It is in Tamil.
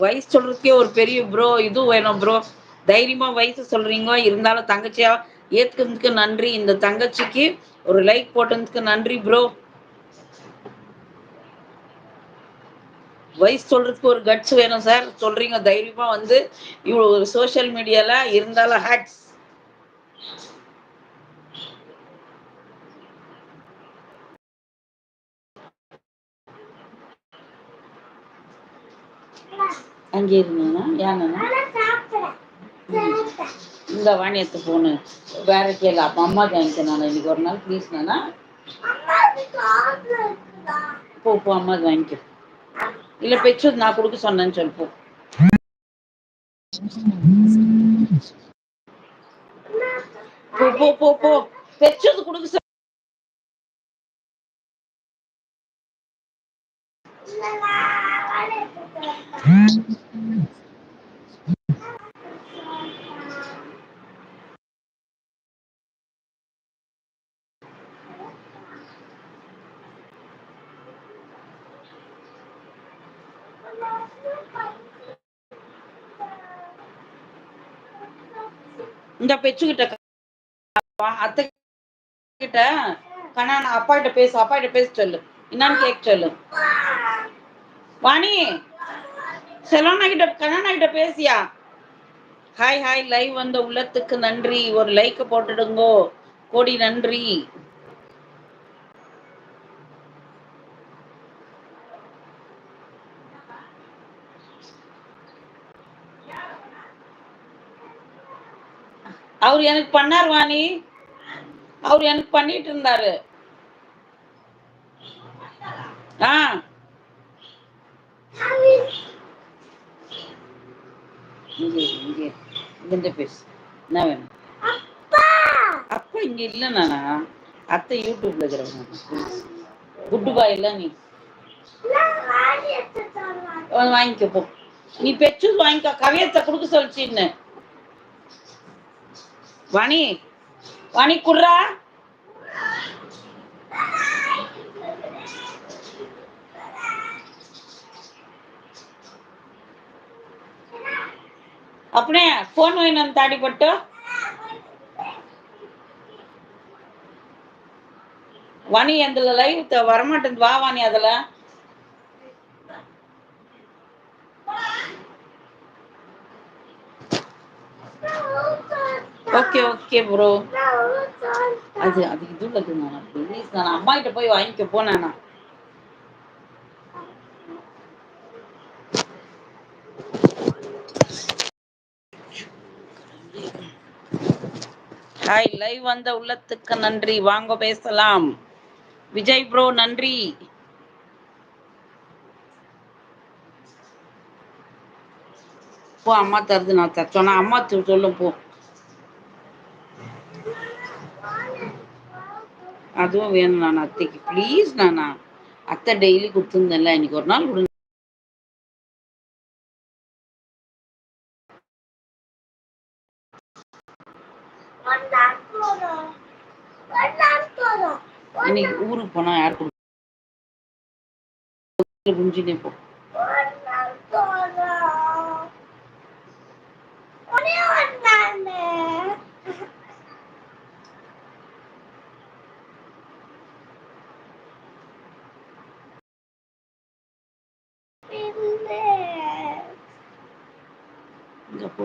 வயசு சொல்றதுக்கே ஒரு பெரிய ப்ரோ இது வேணும் ப்ரோ தைரியமா வயசு சொல்றீங்க இருந்தாலும் தங்கச்சியா ஏத்துக்கிறதுக்கு நன்றி. இந்த தங்கச்சிக்கு ஒரு லைக் போட்டதுக்கு நன்றி ப்ரோ வயசு சொல்றதுக்கு ஒரு கட்ஸ் வேணும் சார் சொல்றீங்க தைரியமா வந்து இவ்வளவு சோசியல் மீடியால இருந்தாலும் ஹேட்ஸ் அங்கே இருந்தீங்கன்னா ஏன்னா இந்த வாணியத்து போனு வேற கேளு அப்ப அம்மா வாங்கிக்கணும் நான். இன்னைக்கு ஒரு நாள் ப்ளீஸ் நானா போ போ அம்மா வாங்கிக்க இல்ல பெச்சு நான் கொடுக்க சொன்னேன்னு சொல்லு போ. போ போ போ பெச்சது கொடுக்க சொ- இந்த வா, அத்தை கிட்ட கண்ணா நான் அப்பா கிட்ட பேசு அப்பா கிட்ட பேச சொல்லு. என்னன்னு கேட்க சொல்லு. வாணி. செலோனா கிட்ட கண்ணா கிட்ட பேசியா? ஹாய் ஹாய் லைவ் வந்த உள்ளத்துக்கு நன்றி. ஒரு லைக் போட்டுடுங்கோ. கோடி நன்றி. அவர் எனக்கு பண்ணார் வாணி. அவர் எனக்கு பண்ணிட்டு இருந்தாரு. ஆ. இங்கே இங்கே. இங்கிருந்து பேசு. என்ன வேணும்? அப்பா! இங்க இல்ல நானா? அத்தை யூடியூப்ல இருக்கிறவங்க. குட்டு பாய் இல்ல நீ. வாங்கிக்க போ. நீ பெச்சு வாங்கிக்கோ. கவியத்தை கொடுக்க சொல்லிச்சின்னு வாணி. வாணி குர்ரா அப்படியே ஃபோன் வேணும் தாடி வணி வாணி அதுல லைவ் வரமாட்டேன் வா வாணி அதுல ஓகே ஓகே ப்ரோ அது அது இது உள்ளது நான் ப்ளீஸ் நான் அம்மா கிட்ட போய் வாங்கிக்க போனேன் நான் ஹாய் லைவ் வந்த உள்ளத்துக்கு நன்றி. வாங்க பேசலாம். விஜய் ப்ரோ நன்றி. போ அம்மா தருது நான் தர சொன்னா அம்மா சொல்லும் போ. அதுவும் வேணும் நான் அத்தைக்கு. ப்ளீஸ் நானா. அத்தை டெய்லி கொடுத்துருந்தேன்ல இன்னைக்கு ஒரு நாள் கொடுங்க. இன்னைக்கு ஊருக்கு போனா யார் கொடுக்க குஞ்சினே போ இங்க போ